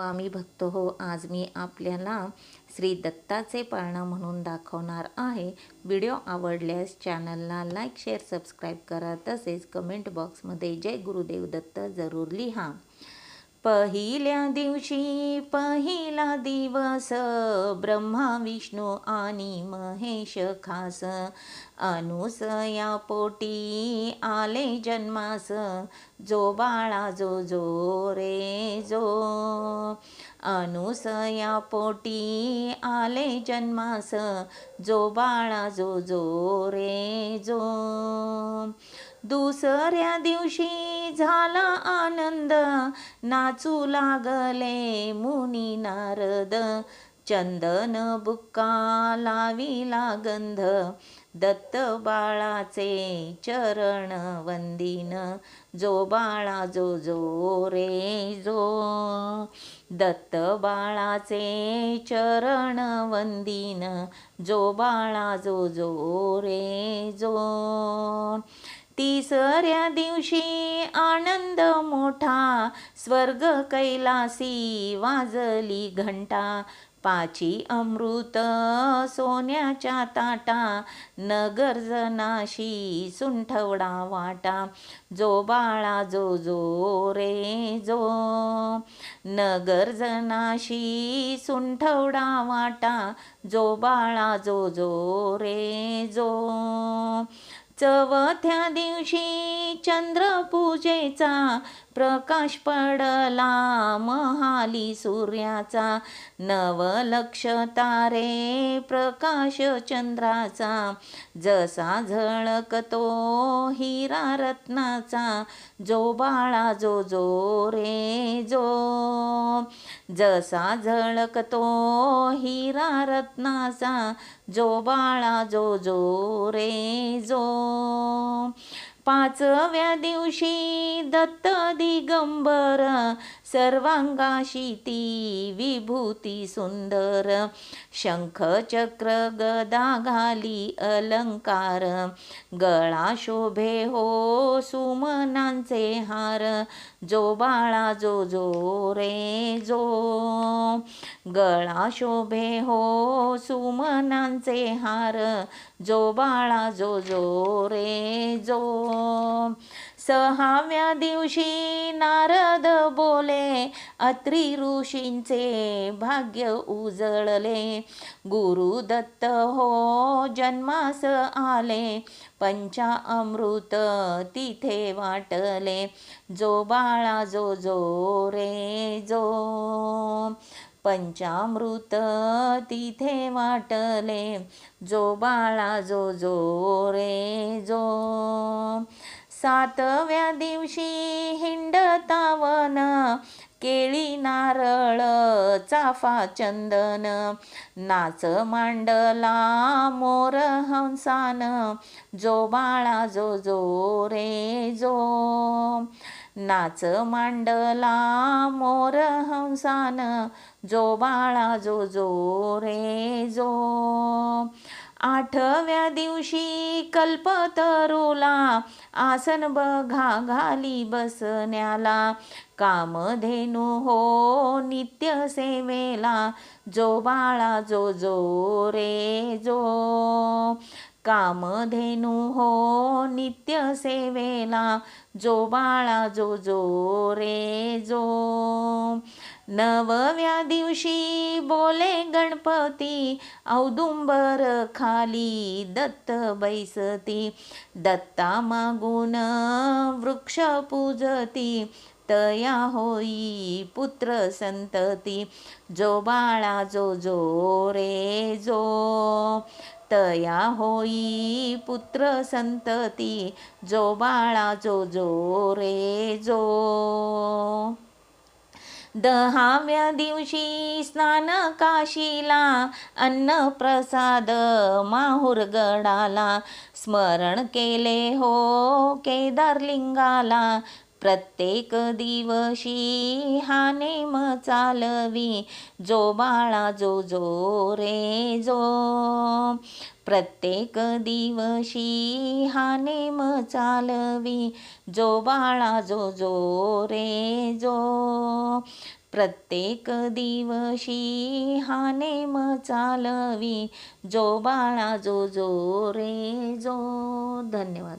स्वामी भक्त हो आज मी आपल्याला श्री दत्ताचे पाळणं म्हणून दाखवणार आहे. व्हिडिओ आवडल्यास चॅनलला लाईक शेअर सबस्क्राईब करा. तसेच कमेंट बॉक्समध्ये जय गुरुदेव दत्त जरूर लिहा. पहिल्या दिवशी पहिला दिवस ब्रह्मा विष्णू आणि महेश खास अनुसया पोटी आले जन्मास. जो बाळा जो जो रे जो अनुसया पोटी आले जन्मास जो बाळा जो जो रे जो. दुसऱ्या दिवशी झाला आनंद नाचू लागले मुनी नारद. चंदन बुक्का लाविला गंध दत्त बाळाचे चरण वंदिन. जो बाळा जो जो रे जो. दत्त बाळाचे चरण वंदिन जो बाळा जो जो रे जो. तिसऱ्या दिवशी आनंद मोठा स्वर्ग कैलासी वाजली घंटा. पाची अमृत सोन्याच्या ताटा नगरजनाशी सुंठवडा वाटा जो बाळा जो जो रे जो. नगरजनाशी सुंठवडा वाटा जो बाळा जो जो रे जो. चवथ्या दिवशी चंद्रपूजेचा प्रकाश पडला महाली सूर्याचा नवलक्ष तारे प्रकाश चंद्राचा. जसा झळकतो हिरा रत्नाचा जो बाळा जो जो रे जो. जसा झळकतो हिरा रत्नाचा जो बाळा जो जो रे जो. पाचव्या दिवशी दत्त दिगंबर सर्वांगाशी ती विभूती सुंदर. शंख चक्र गदा घाली अलंकार. गळा शोभे हो सुमनांचे हार. जो बाळा जो जो रे जो. गळा शोभे हो सुमनांचे हार. जो बाळा जो जो रे जो. सहाव्या दिवशी नारद बोले अत्री ऋषींचे भाग्य उजळले. गुरुदत्त हो जन्मास आले पंचा अमृत तिथे वाटले. जो बाळा जो जो रे जो पंचामृत तिथे वाटले. जो बाळा जो जो रे जो सातव्या दिवशी हिंडतावन केळी नारळ चाफा चंदन नाच मांडला मोर हंसान जो बाळा जो जो रे जो. नाच मांडला मोर हंसान जो बाळा जो जो रे जो. आठव्या दिवशी कल्पतरुला आसन बघा घाली बसण्याला. कामधेनू हो नित्य सेवेला जो बाळा जो जो रे जो. कामधेनू हो नित्य सेवेला जो बाळा जो जो रे जो. नवव्या दिवशी बोले गणपती औदुंबर खाली दत्त बैसती. दत्ता मागून वृक्ष पूजती तया होई पुत्र संतती. जो बाळा जो जो रे जो. तया होई पुत्र संतती जो बाळा जो जो रे जो. दहाव्या दिवशी स्नान काशीला अन्न प्रसाद माहुरगडाला स्मरण केले हो केदारलिंगाला प्रत्येक दिवशी हा नेम चालवी जो बाळा जो जो रे जो. प्रत्येक दिवशी हा नेम चालवी जो बाळा जो जो रे जो. प्रत्येक दिवशी हा नेम चालवी जो बाळा जो जो रे जो. धन्यवाद.